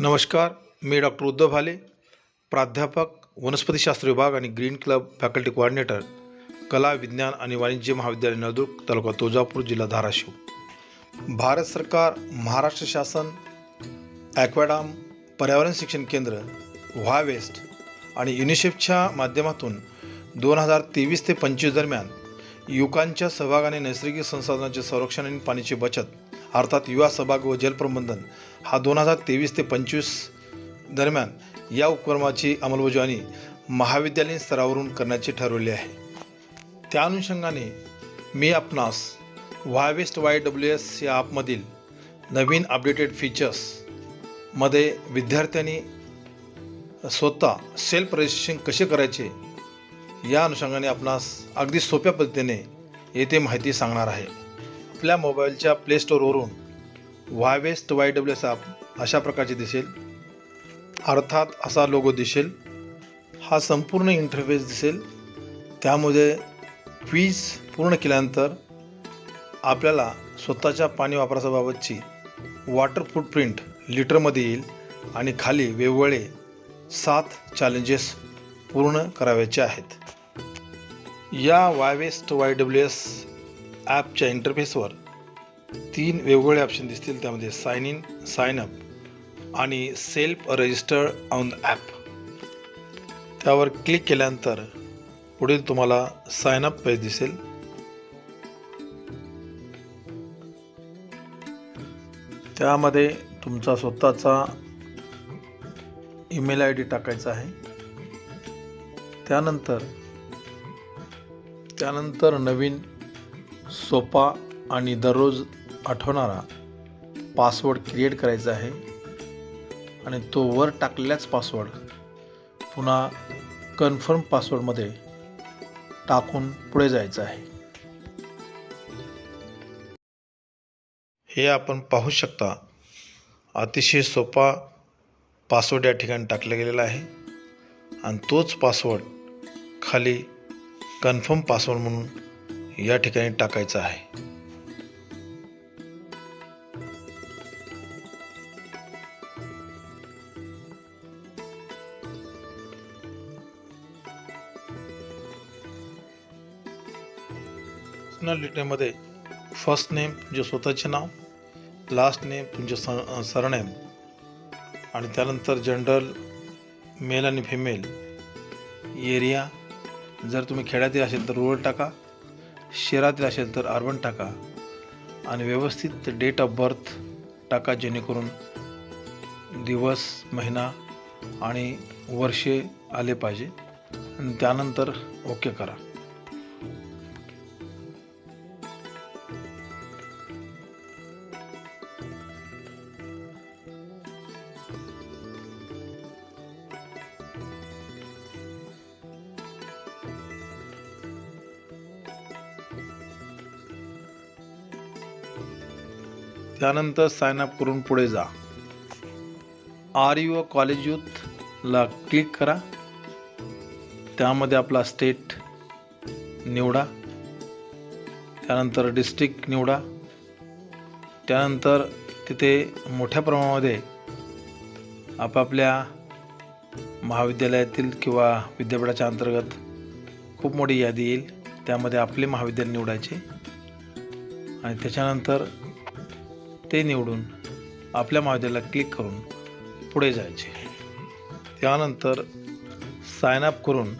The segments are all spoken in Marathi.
नमस्कार मी डॉक्टर उद्धव भाले प्राध्यापक वनस्पतीशास्त्र विभाग आणि ग्रीन क्लब फॅकल्टी कोऑर्डिनेटर कला विज्ञान आणि वाणिज्य महाविद्यालय नळदुर्ग तालुका तुळजापूर जिल्हा धाराशिव. भारत सरकार महाराष्ट्र शासन ॲक्वॅडाम पर्यावरण शिक्षण केंद्र व्हा वेस्ट आणि युनिसेफच्या माध्यमातून दोन हजार तेवीस ते पंचवीस दरम्यान युवकांच्या सहभागाने नैसर्गिक संसाधनांचे संरक्षण आणि पाण्याची बचत अर्थात युवा सहभाग व जलप्रबंधन हा दोन हजार तेवीस ते पंचवीस दरम्यान या उपक्रमाची अंमलबजावणी महाविद्यालयीन स्तरावरून करण्याचे ठरवले आहे. त्या अनुषंगाने मी आपणास व्हायवेस्ट वाय डब्ल्यू एस या ॲपमधील नवीन अपडेटेड फीचर्समध्ये विद्यार्थ्यांनी स्वतः सेल्फ रजिस्ट्रेशन कसे करायचे या अनुषंगाने आपणास अगदी सोप्या पद्धतीने येथे माहिती सांगणार आहे. आपल्या मोबाईलच्या प्ले स्टोअरवरून व्हायवेस्ट वाय डब्ल्यू एस ॲप अशा प्रकारचे दिसेल. अर्थात असा लोगो दिसेल. हा संपूर्ण इंटरफेस दिसेल. त्यामध्ये क्वीज पूर्ण केल्यानंतर आपल्याला स्वतःच्या पाणी वापराच्याबाबतची वॉटर फुटप्रिंट लिटरमध्ये येईल आणि खाली वेगवेगळे सात चॅलेंजेस पूर्ण करावयाचे आहेत. या वायवेस्ट वाय डब्ल्यू एस ॲपच्या इंटरफेसवर तीन वेगवेगळे ऑप्शन दिसतील. त्यामध्ये साइन इन साइन अप आणि self registered on the app त्यावर क्लिक केल्यानंतर पुढील तुम्हाला साइन अप पेज दिसेल. त्यामध्ये तुमचा स्वतःचा ईमेल आय डी टाकायचा आहे. त्यानंतर त्यानंतर नवीन सोपा आणि दररोज आठवणारा पासवर्ड क्रिएट करायचा आहे. आणि तो वर टाकलेलाच पासवर्ड पुन्हा कन्फर्म पासवर्डमध्ये टाकून पुढे जायचं आहे. हे आपण पाहू शकता अतिशय सोपा पासवर्ड या ठिकाणी टाकला गेलेला आहे. आणि तोच पासवर्ड खाली कन्फर्म पासवर्ड म्हणून या ठिकाणी टाकायचा आहे. पर्सनल डिटेलमध्ये फर्स्ट नेम तुमचे स्वतःचे नाव लास्ट नेम तुमचे सर सरनेम आणि त्यानंतर जनरल मेल आणि फिमेल एरिया जर तुम्ही खेड्यातील असेल तर रुरल टाका. शहरातील असेल तर अर्बन टाका आणि व्यवस्थित डेट ऑफ बर्थ टाका जेणेकरून दिवस महिना आणि वर्षे आले पाहिजे. आणि त्यानंतर ओके करा. त्यानंतर सायन अप करून पुढे जा. आर यू अ कॉलेज यूथला क्लिक करा. त्यामध्ये आपला स्टेट निवडा. त्यानंतर डिस्ट्रिक्ट निवडा. त्यानंतर तिथे मोठ्या प्रमाणामध्ये आपापल्या महाविद्यालयातील किंवा विद्यापीठाच्या अंतर्गत खूप मोठी यादी येईल. त्यामध्ये आपले महाविद्यालय निवडायचे. आणि त्याच्यानंतर ते निवडून आपल्या महाविद्यालयाला क्लिक करून पुढे जायचे. त्यानंतर साइन अप करून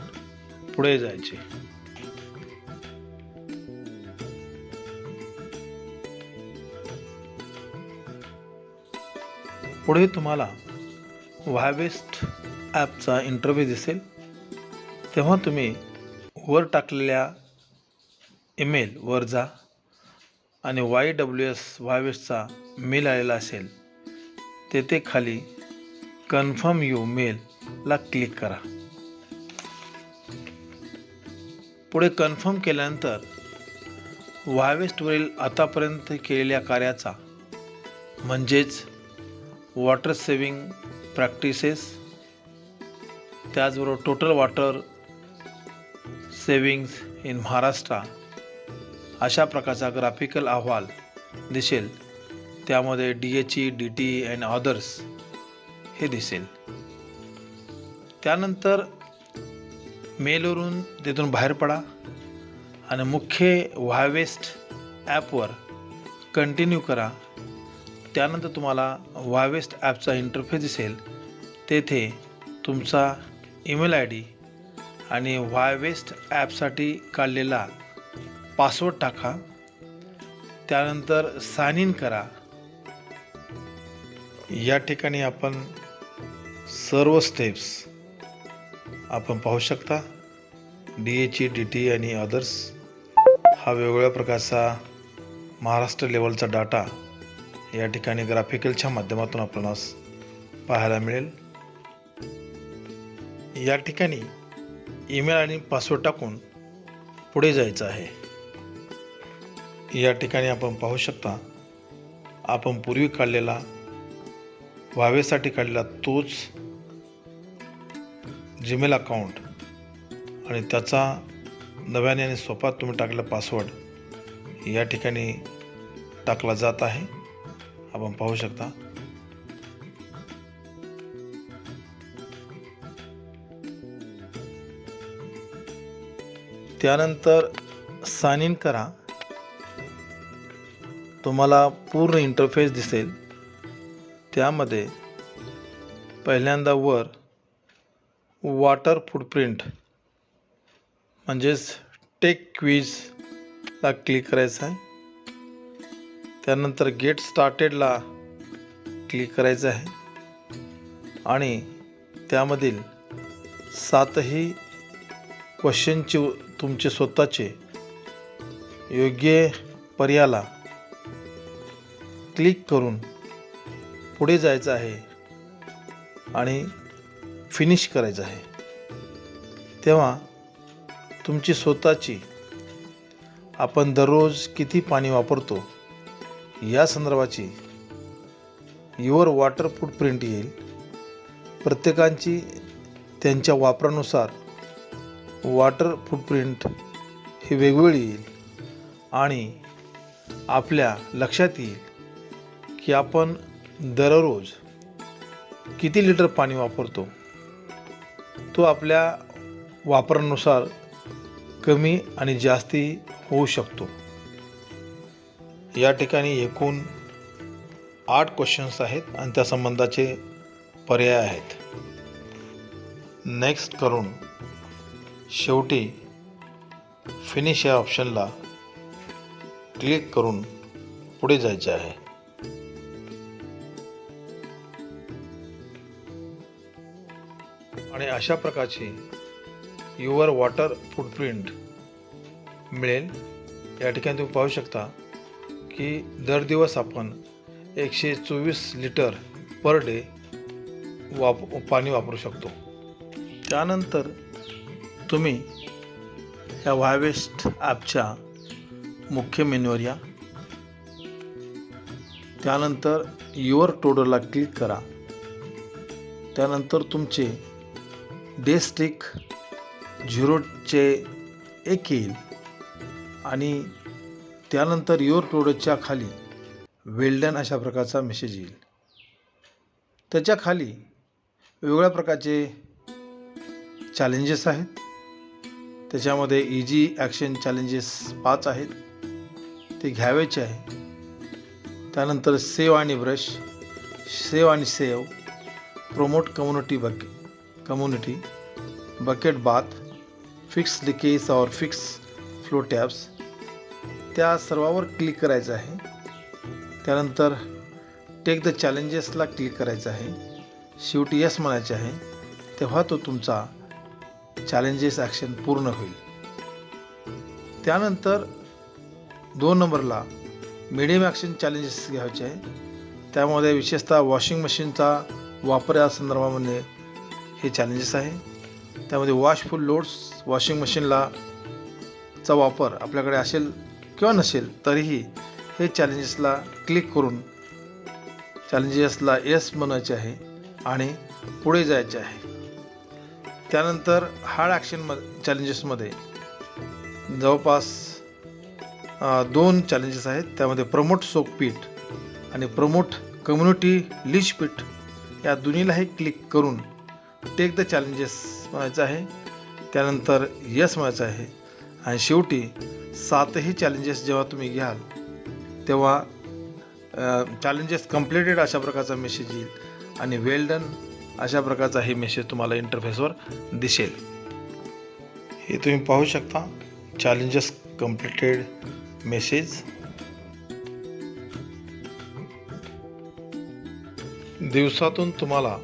पुढे जायचे. पुढे तुम्हाला व्हायवेस्ट ॲपचा इंटरव्ह्यू दिसेल. तेव्हा तुम्ही वर टाकलेल्या ईमेलवर जा. आणि वाय डब्ल्यू एस व्हायवेस्टचा मेल आलेला असेल तेथे खाली कन्फर्म यू मेलला क्लिक करा. पुढे कन्फर्म केल्यानंतर व्हायवेस्टवरील आतापर्यंत केलेल्या कार्याचा म्हणजेच वॉटर सेविंग प्रॅक्टिसेस त्याचबरोबर total water savings in Maharashtra अशा प्रकारचा ग्राफिकल अहवाल दिसेल. त्यामध्ये D H E D T and others हे दिसेल. त्यानंतर मेलवरून तिथून बाहेर पडा आणि मुख्य व्हायवेस्ट ॲपवर कंटिन्यू करा. त्यानंतर तुम्हाला व्हायवेस्ट ॲपचा इंटरफेस दिसेल. तेथे तुमचा ईमेल आय डी आणि व्हायवेस्ट ॲपसाठी काढलेला पासवर्ड टाका त्यानंतर साइन इन करा. या ठिकाणी आपण सर्व स्टेप्स आपण पाहू शकता. D H E D T आणि अदर्स हा वेगवेगळ्या प्रकारचा महाराष्ट्र लेवलचा डाटा या ठिकाणी ग्राफिकलच्या माध्यमातून आपणास पाहायला मिळेल. या ठिकाणी ईमेल आणि पासवर्ड टाकून पुढे जायचं आहे. या ठिकाणी आपण पाहू शकता आपण पूर्वी काढलेला व्हावेसाठी काढलेला तोच जीमेल अकाउंट आणि त्याचा नव्याने आणि सोपा तुम्ही टाकलेला पासवर्ड या ठिकाणी टाकला जात आहे. आपण पाहू शकता. त्यानंतर साइन इन करा. तुम्हाला पूर्ण इंटरफेस दिसेल. त्यामध्ये पहिल्यांदा वर वॉटर फुटप्रिंट म्हणजेच टेक क्वीजला क्लिक करायचं आहे. त्यानंतर गेट स्टार्टेडला क्लिक करायचं आहे. आणि त्यामधील सातही क्वेश्चनची तुमचे स्वतःचे योग्य पर्यायाला क्लिक करून पुढे जायचं आहे आणि फिनिश करायचं आहे. तेव्हा तुमची स्वतःची आपण दररोज किती पाणी वापरतो या संदर्भाची युअर वॉटर फुटप्रिंट येईल. प्रत्येकांची त्यांच्या वापरानुसार वॉटर फुटप्रिंट ही वेगवेगळी येईल आणि आपल्या लक्षात येईल. की आपण दररोज किती लिटर पाणी वापरतो? तो आपल्या वापरानुसार कमी आणि जास्ती होऊ शकतो. या ठिकाणी एकूण आठ क्वेश्चन्स आहेत आणि त्या संबंधाचे पर्याय आहेत. नेक्स्ट करून शेवटी फिनिश या ऑप्शनला क्लिक करून पुढे जायचे आहे. आणि अशा प्रकारची युअर वॉटर फुटप्रिंट मिळेल. या ठिकाणी तुम्ही पाहू शकता की दर दिवस आपण एकशे चोवीस लिटर पर डे वाप पाणी वापरू शकतो. त्यानंतर तुम्ही ह्या वायवेस्ट ॲपच्या मुख्य मेन्यूवर या. त्यानंतर युअर टोडरला क्लिक करा. त्यानंतर तुमचे डेस्टिक झिरोचे एक येईल आणि त्यानंतर युअर प्रोडक्टच्या खाली वेल्डन अशा प्रकारचा मेसेज येईल. त्याच्याखाली वेगवेगळ्या प्रकारचे चॅलेंजेस आहेत. त्याच्यामध्ये इजी ॲक्शन चॅलेंजेस पाच आहेत. ते घ्यावेचे आहे. त्यानंतर सेव आणि ब्रश सेव आणि save promote community buck community bucket bath fix leakage और फिक्स फ्लो टॅब्स त्या सर्वावर क्लिक करायचं आहे. त्यानंतर टेक द चॅलेंजेसला क्लिक करायचं आहे. शेवटी यस म्हणायचे आहे. तेव्हा तो तुमचा चॅलेंजेस ॲक्शन पूर्ण होईल. त्यानंतर दोन नंबरला मिडियम ॲक्शन चॅलेंजेस घ्यायचे आहे. त्यामध्ये विशेषतः वॉशिंग मशीनचा वापर या संदर्भामध्ये हे चॅलेंजेस आहे. त्यामध्ये वॉशफुल लोड्स वॉशिंग मशीनला चा वापर आपल्याकडे असेल किंवा नसेल तरीही हे चॅलेंजेसला क्लिक करून चॅलेंजेसला येस म्हणायचे आहे आणि पुढे जायचे आहे. त्यानंतर हार्ड ॲक्शन म चॅलेंजेसमध्ये जवळपास दोन चॅलेंजेस आहेत. त्यामध्ये प्रमोट सोक पीठ आणि प्रमोट कम्युनिटी लिच पीठ या दोन्हीलाही क्लिक करून टेक द चॅलेंजेस म्हणायचं आहे. त्यानंतर यस म्हणायचं आहे. आणि शेवटी सातही चॅलेंजेस जेव्हा तुम्ही घ्याल तेव्हा चॅलेंजेस कम्प्लिटेड अशा प्रकारचा मेसेज येईल. आणि वेल डन अशा प्रकारचा हे मेसेज तुम्हाला इंटरफेसवर दिसेल. हे तुम्ही पाहू शकता. चॅलेंजेस कम्प्लिटेड मेसेज दिवसातून तुम्हाला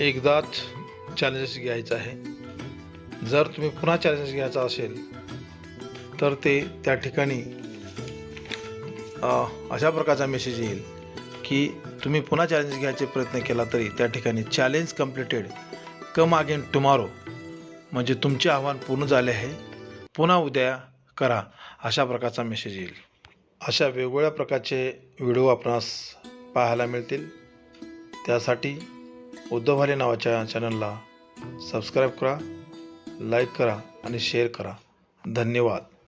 एकदाच चॅलेंजेस घ्यायचं आहे. जर तुम्ही पुन्हा चॅलेंजेस घ्यायचा असेल तर ते त्या ठिकाणी अशा प्रकारचा मेसेज येईल की तुम्ही पुन्हा चॅलेंज घ्यायचे प्रयत्न केला तरी त्या ठिकाणी challenge completed come again tomorrow म्हणजे तुमचे आव्हान पूर्ण झाले आहे. पुन्हा उद्या करा अशा प्रकारचा मेसेज येईल. अशा वेगवेगळ्या प्रकारचे व्हिडिओ आपणास पाहायला मिळतील. त्यासाठी उद्धव भाले नावाच्या चॅनलला सबस्क्राईब करा लाईक करा आणि शेअर करा. धन्यवाद.